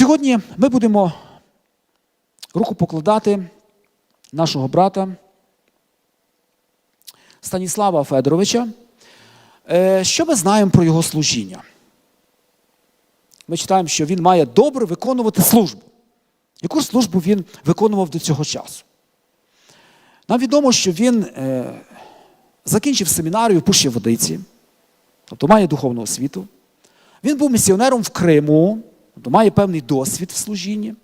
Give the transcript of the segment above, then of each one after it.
Сьогодні ми будемо руку покладати нашого брата Станіслава Федоровича. Е, Що ми знаємо про його служіння? Ми читаємо, що він має добре виконувати службу. Яку службу він виконував до цього часу? Нам відомо, що він е, закінчив семінарію в Пущі Водиці, тобто має духовну освіту. Він був місіонером в Криму, тобто має певний досвід в служінні.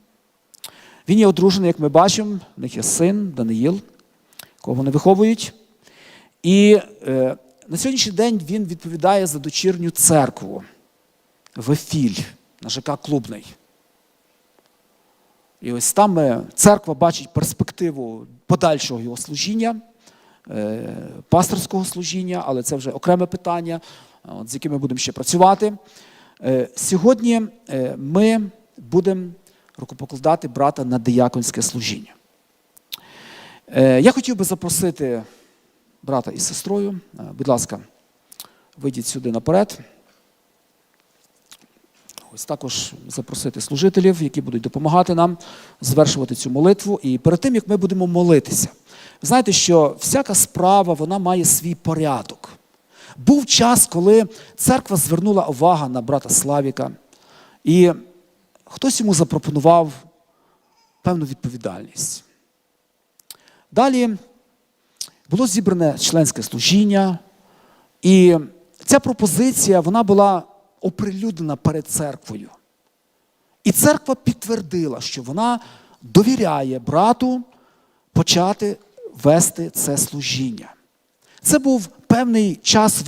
Він є одружений, як ми бачимо, в них є син Даниїл, кого вони виховують. І е, на сьогоднішній день він відповідає за дочірню церкву в Ефіль на ЖК Клубний. І ось там е, церква бачить перспективу подальшого його служіння, е, пасторського служіння, але це вже окреме питання, з яким ми будемо ще працювати. Е, Сьогодні е, ми будемо рукопокладати брата на дияконське служіння. Е, Я хотів би запросити брата із сестрою. Будь ласка, вийдіть сюди наперед. Ось також запросити служителів, які будуть допомагати нам звершувати цю молитву. І перед тим, як ми будемо молитися, знаєте, що всяка справа вона має свій порядок. Був час, коли церква звернула увагу на брата Славіка, і хтось йому запропонував певну відповідальність. Далі було зібране членське служіння, і ця пропозиція вона була оприлюднена перед церквою. І церква підтвердила, що вона довіряє брату почати вести це служіння. Це був певний час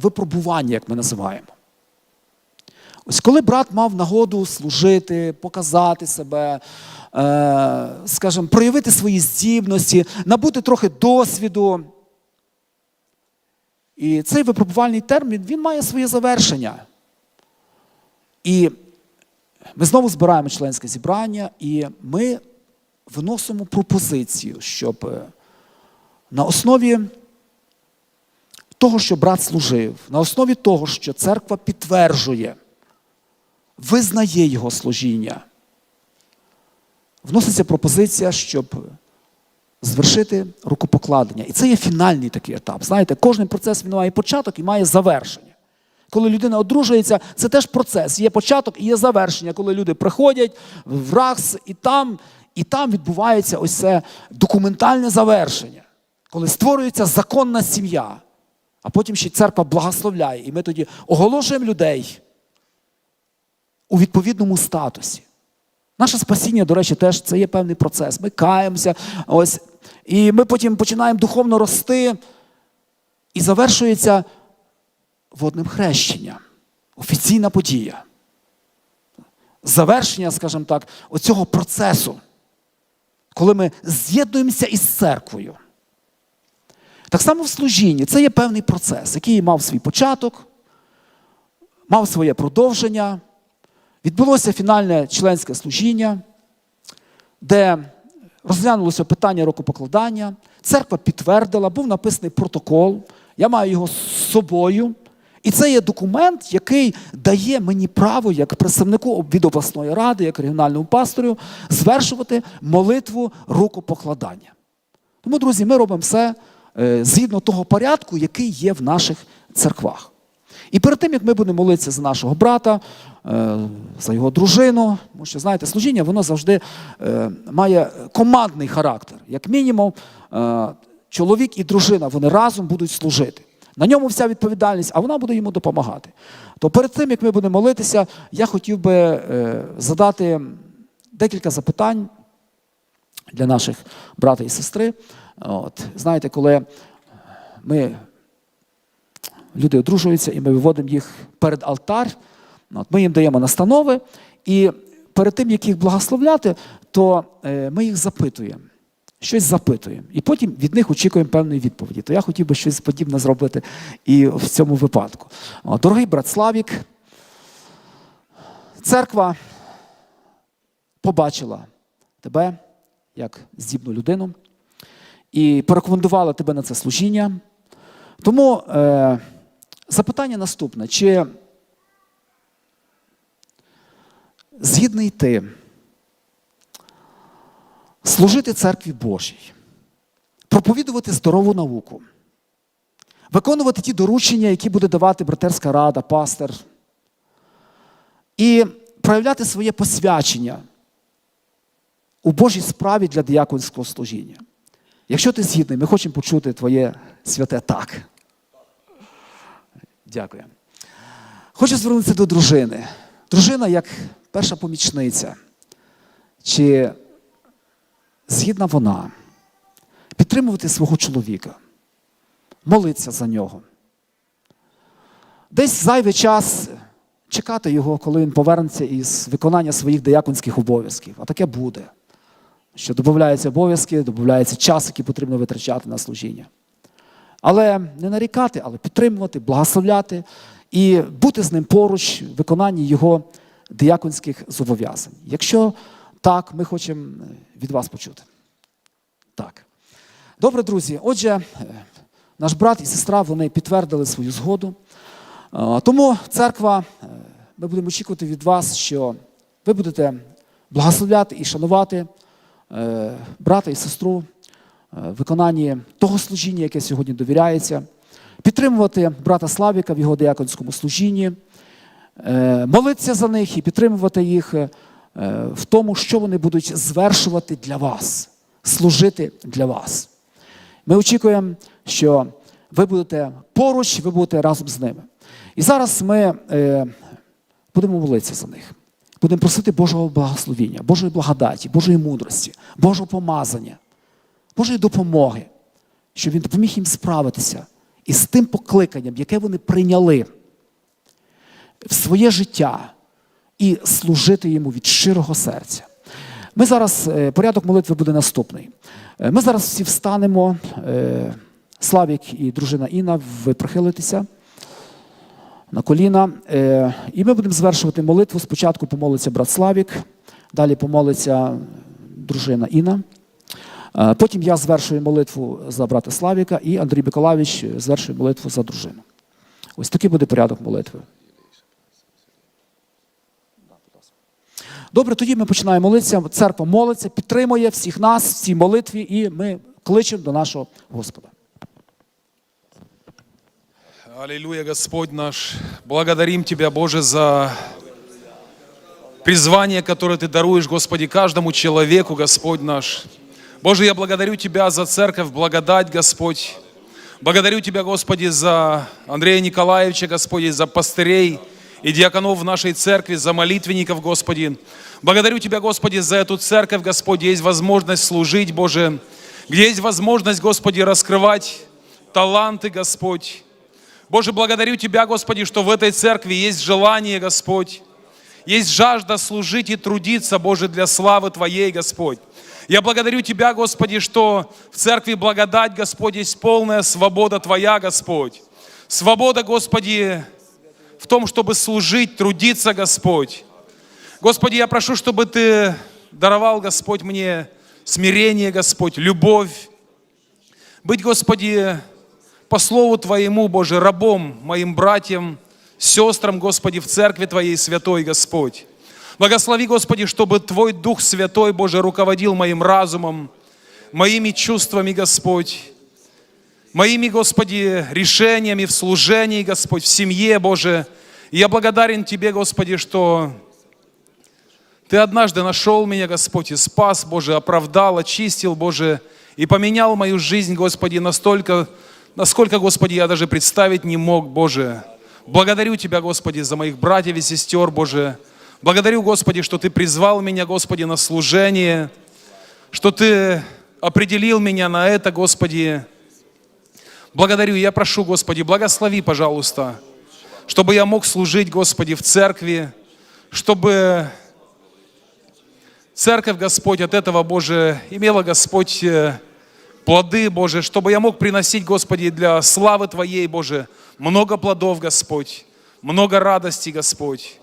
випробування, як ми називаємо. Ось коли брат мав нагоду служити, показати себе, е, скажімо, проявити свої здібності, набути трохи досвіду. І цей випробувальний термін він має своє завершення. І ми знову збираємо членське зібрання, і ми виносимо пропозицію, щоб е, на основі того, що брат служив, на основі того, що церква підтверджує, визнає його служіння, вноситься пропозиція, щоб звершити рукопокладення. І це є фінальний такий етап. Знаєте, кожен процес він має початок і має завершення. Коли людина одружується, це теж процес. Є початок і є завершення, коли люди приходять в РАКС, і там, і там відбувається ось це документальне завершення, коли створюється законна сім'я. А потім ще церква благословляє. І ми тоді оголошуємо людей у відповідному статусі. Наше спасіння, до речі, теж це є певний процес. Ми каємося, ось, і ми потім починаємо духовно рости, і завершується водним хрещенням. Офіційна подія. Завершення, скажімо так, оцього процесу, коли ми з'єднуємося із церквою. Так само в служінні це є певний процес, який мав свій початок, мав своє продовження. Відбулося фінальне членське служіння, де розглянулося питання рукопокладання. Церква підтвердила, був написаний протокол. Я маю його з собою. І це є документ, який дає мені право, як представнику від обласної ради, як регіональному пастору, звершувати молитву рукопокладання. Тому, друзі, ми робимо все згідно того порядку, який є в наших церквах. І перед тим, як ми будемо молитися за нашого брата, е, за його дружину, тому що, знаєте, служіння воно завжди е, має командний характер. Як мінімум, е, чоловік і дружина вони разом будуть служити. На ньому вся відповідальність, а вона буде йому допомагати. То перед тим, як ми будемо молитися, я хотів би е, задати декілька запитань для наших брата і сестри. От, знаєте, коли ми люди одружуються, і ми виводимо їх перед алтар. От, Ми їм даємо настанови, і перед тим, як їх благословляти, то е, ми їх запитуємо, щось запитуємо. І потім від них очікуємо певної відповіді. То я хотів би щось подібне зробити і в цьому випадку. Дорогий брат Славік, церква побачила тебе як здібну людину і порекомендувала тебе на це служіння. Тому е, запитання наступне: чи згідний йти, служити церкві Божій, проповідувати здорову науку, виконувати ті доручення, які буде давати братерська рада, пастир, і проявляти своє посвячення у Божій справі для діяконського служіння. Якщо ти згідний, ми хочемо почути твоє святе так. Дякую. Хочу звернутися до дружини. Дружина як перша помічниця. Чи згідна вона підтримувати свого чоловіка, молитися за нього. Десь зайвий час чекати його, коли він повернеться із виконання своїх дияконських обов'язків. А таке буде. Що додаються обов'язки, додається час, який потрібно витрачати на служіння. Але не нарікати, але підтримувати, благословляти і бути з ним поруч в виконанні його дияконських зобов'язань. Якщо так, ми хочемо від вас почути. Так. Добре, друзі. Отже, е, наш брат і сестра вони підтвердили свою згоду. Е, Тому церква, е, ми будемо очікувати від вас, що ви будете благословляти і шанувати е, брата і сестру е, виконанні того служіння, яке сьогодні довіряється, підтримувати брата Славіка в його дияконському служінні, е, молитися за них і підтримувати їх е, в тому, що вони будуть звершувати для вас, служити для вас. Ми очікуємо, що ви будете поруч, ви будете разом з ними. І зараз ми е, будемо молитися за них. Будемо просити Божого благословіння, Божої благодаті, Божої мудрості, Божого помазання, Божої допомоги, щоб Він допоміг їм справитися із тим покликанням, яке вони прийняли в своє життя і служити йому від щирого серця. Ми зараз, е, порядок молитви буде наступний. Е, Ми зараз всі встанемо. е, Славік і дружина Інна, ви прихилитеся на коліна. Е, І ми будемо звершувати молитву. Спочатку помолиться брат Славік, далі помолиться дружина Інна. Е, Потім я звершую молитву за брата Славіка, і Андрій Миколаївич звершує молитву за дружину. Ось такий буде порядок молитви. Добре, тоді ми починаємо молитися. Церква молиться, підтримує всіх нас в цій молитві, і ми кличемо до нашого Господа. Аллилуйя, Господь наш. Благодарим Тебя, Боже, за призвание, которое Ты даруешь, Господи, каждому человеку, Господь наш. Боже, я благодарю Тебя за церковь, благодать, Господь. Благодарю Тебя, Господи, за Андрея Николаевича, Господи, за пастырей и диаконов в нашей церкви, за молитвенников, Господи. Благодарю Тебя, Господи, за эту церковь, Господи, есть возможность служить, Боже, где есть возможность, Господи, раскрывать таланты, Господь. Боже, благодарю Тебя, Господи, что в этой церкви есть желание, Господь, есть жажда служить и трудиться, Боже, для славы Твоей, Господь. Я благодарю Тебя, Господи, что в церкви благодать, Господь, есть полная свобода Твоя, Господь. Свобода, Господи, в том, чтобы служить, трудиться, Господь. Господи, я прошу, чтобы Ты даровал, Господь, мне смирение, Господь, любовь. Быть, Господи, по Слову Твоему, Боже, рабом моим братьям, сестрам, Господи, в Церкви Твоей, Святой Господь. Благослови, Господи, чтобы Твой Дух Святой, Боже, руководил моим разумом, моими чувствами, Господь, моими, Господи, решениями в служении, Господь, в семье, Боже. И я благодарен Тебе, Господи, что Ты однажды нашел меня, Господь, и спас, Боже, оправдал, очистил, Боже, и поменял мою жизнь, Господи, настолько, насколько, Господи, я даже представить не мог, Боже. Благодарю Тебя, Господи, за моих братьев и сестер, Боже. Благодарю, Господи, что Ты призвал меня, Господи, на служение, что Ты определил меня на это, Господи. Благодарю, я прошу, Господи, благослови, пожалуйста, чтобы я мог служить, Господи, в церкви, чтобы церковь, Господь, от этого, Боже, имела, Господь, э, плоды, Боже, чтобы я мог приносить, Господи, для славы Твоей, Боже, много плодов, Господь, много радости, Господь.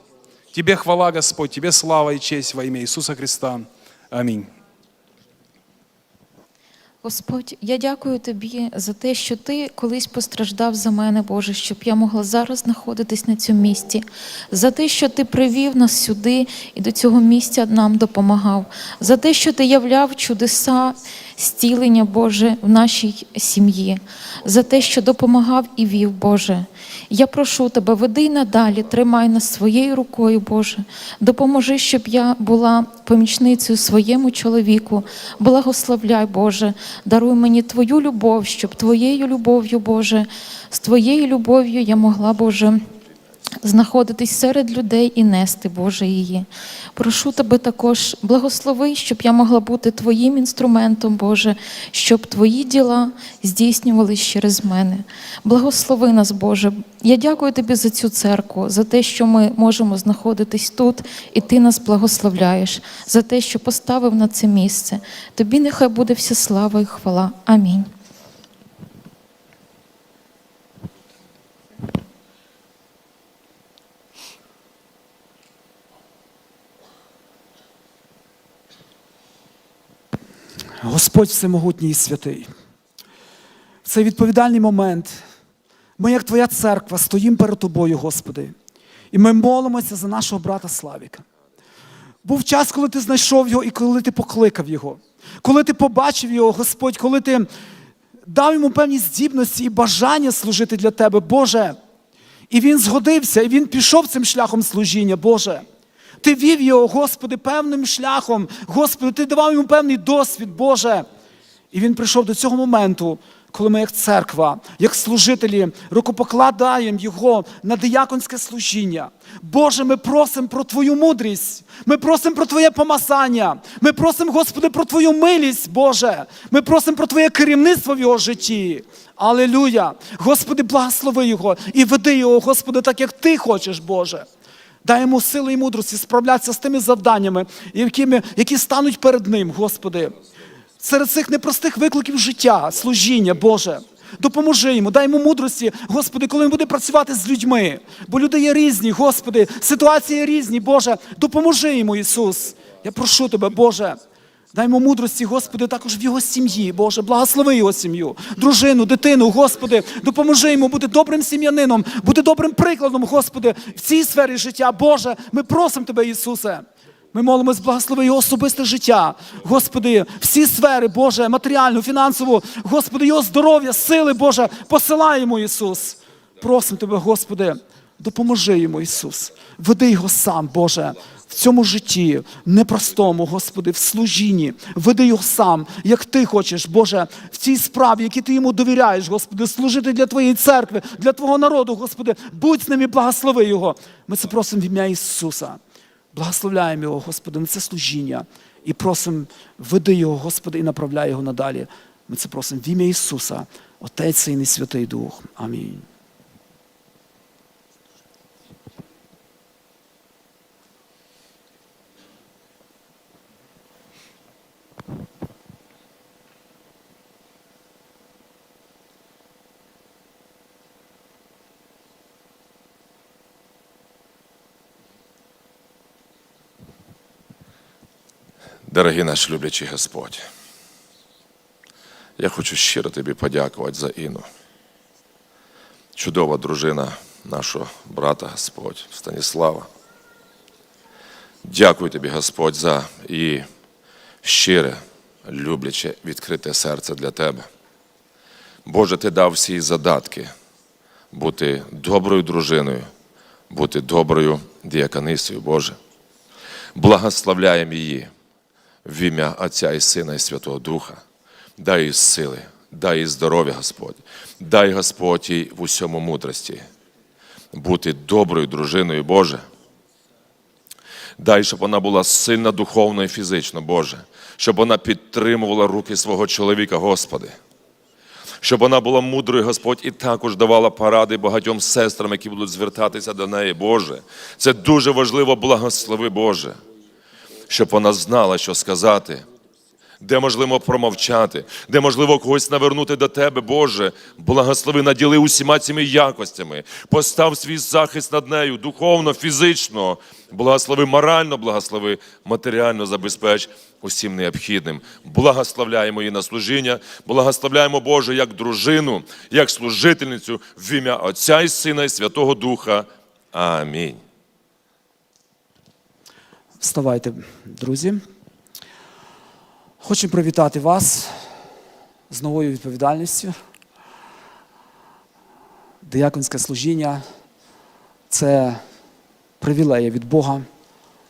Тебе хвала, Господь, Тебе слава и честь во имя Иисуса Христа. Аминь. Господь, я дякую тобі за те, що ти колись постраждав за мене, Боже, щоб я могла зараз знаходитись на цьому місці, за те, що ти привів нас сюди і до цього місця нам допомагав, за те, що ти являв чудеса, стілення, Боже, в нашій сім'ї, за те, що допомагав і вів, Боже. Я прошу тебе, веди надалі, тримай нас своєю рукою, Боже. Допоможи, щоб я була помічницею своєму чоловіку. Благословляй, Боже, даруй мені Твою любов, щоб Твоєю любов'ю, Боже, з Твоєю любов'ю я могла, Боже, знаходитись серед людей і нести, Боже, її. Прошу тебе також, благослови, щоб я могла бути Твоїм інструментом, Боже, щоб Твої діла здійснювались через мене. Благослови нас, Боже. Я дякую Тобі за цю церкву, за те, що ми можемо знаходитись тут, і Ти нас благословляєш, за те, що поставив на це місце. Тобі нехай буде вся слава і хвала. Амінь. Господь Всемогутній і святий. В цей відповідальний момент ми, як Твоя церква, стоїмо перед Тобою, Господи, і ми молимося за нашого брата Славіка. Був час, коли ти знайшов його і коли ти покликав його, коли ти побачив його, Господь, коли ти дав йому певні здібності і бажання служити для Тебе, Боже. І він згодився, і він пішов цим шляхом служіння, Боже. Ти вів його, Господи, певним шляхом. Господи, ти давав йому певний досвід, Боже. І він прийшов до цього моменту, коли ми, як церква, як служителі, рукопокладаємо його на дияконське служіння. Боже, ми просимо про Твою мудрість, ми просимо про Твоє помазання, ми просимо, Господи, про Твою милість, Боже. Ми просимо про Твоє керівництво в його житті. Алілюя! Господи, благослови його і веди його, Господи, так як Ти хочеш, Боже. Дай йому сили і мудрості справлятися з тими завданнями, якими, які стануть перед ним, Господи. Серед цих непростих викликів життя, служіння, Боже. Допоможи йому, дай йому мудрості, Господи, коли він буде працювати з людьми. Бо люди є різні, Господи, ситуації є різні, Боже. Допоможи йому, Ісус. Я прошу Тебе, Боже. Дай йому мудрості, Господи, також в його сім'ї, Боже, благослови його сім'ю, дружину, дитину, Господи, допоможи йому бути добрим сім'янином, бути добрим прикладом, Господи, в цій сфері життя. Боже, ми просимо Тебе, Ісусе. Ми молимось, благослови його особисте життя. Господи, всі сфери, Боже, матеріальну, фінансову, Господи, його здоров'я, сили, Боже, посилай йому, Ісус. Просимо Тебе, Господи, допоможи йому, Ісус. Веди його сам, Боже, в цьому житті, непростому, Господи, в служінні. Веди його сам, як Ти хочеш, Боже, в цій справі, які Ти йому довіряєш, Господи, служити для Твоєї церкви, для Твого народу, Господи, будь з ним і благослови його. Ми це просимо в ім'я Ісуса. Благословляємо його, Господи, на це служіння і просимо, веди його, Господи, і направляй його надалі. Ми це просимо в ім'я Ісуса, Отець Син і Святий Дух. Амінь. Дорогий наш люблячий Господь, я хочу щиро тобі подякувати за Іну. Чудова дружина нашого брата Господь Станіслава. Дякую тобі, Господь, за її щире, любляче, відкрите серце для тебе. Боже, ти дав всі задатки бути доброю дружиною, бути доброю діаконисою, Боже. Благословляємо її в ім'я Отця і Сина і Святого Духа. Дай їй сили, дай їй здоров'я, Господь, дай Господь їй в усьому мудрості, бути доброю дружиною, Боже. Дай, щоб вона була сильна духовно і фізично, Боже, щоб вона підтримувала руки свого чоловіка, Господи. Щоб вона була мудрою, Господь, і також давала поради багатьом сестрам, які будуть звертатися до неї, Боже. Це дуже важливо, благослови, Боже щоб вона знала, що сказати, де можливо промовчати, де можливо когось навернути до тебе, Боже, благослови, наділи усіма цими якостями, постав свій захист над нею духовно, фізично, благослови морально, благослови матеріально забезпеч усім необхідним. Благословляємо її на служіння, благословляємо Боже як дружину, як служительницю в ім'я Отця і Сина і Святого Духа. Амінь. Вставайте, друзі. Хочу привітати вас з новою відповідальністю. Дияконське служіння це привілея від Бога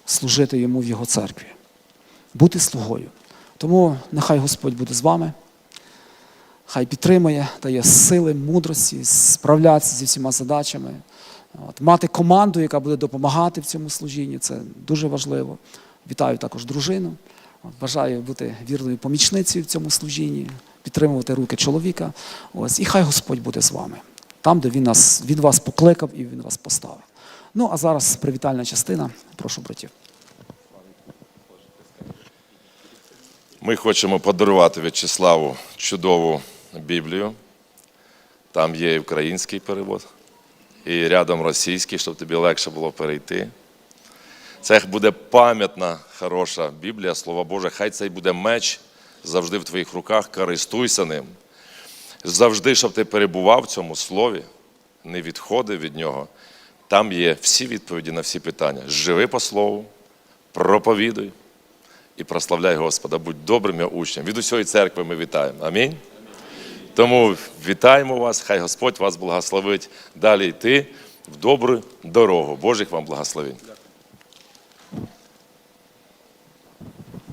служити йому в Його церкві, бути слугою. Тому нехай Господь буде з вами, хай підтримує, дає сили, мудрості, справлятися зі всіма задачами. От, мати команду, яка буде допомагати в цьому служінні, це дуже важливо. Вітаю також дружину. От, бажаю бути вірною помічницею в цьому служінні, підтримувати руки чоловіка. Ось, і хай Господь буде з вами, там, де він, нас, він вас покликав і він вас поставив. Ну, а зараз привітальна частина. Прошу братів. Ми хочемо подарувати В'ячеславу чудову Біблію. Там є і український перевод, і рядом російський, щоб тобі легше було перейти. Це буде пам'ятна, хороша Біблія, Слово Боже. Хай цей буде меч завжди в твоїх руках, користуйся ним. Завжди, щоб ти перебував в цьому слові, не відходив від нього. Там є всі відповіді на всі питання. Живи по слову, проповідуй і прославляй Господа. Будь добрим його учнем. Від усієї церкви ми вітаємо. Амінь. Тому вітаємо вас, хай Господь вас благословить далі йти в добру дорогу. Божих вам благословень.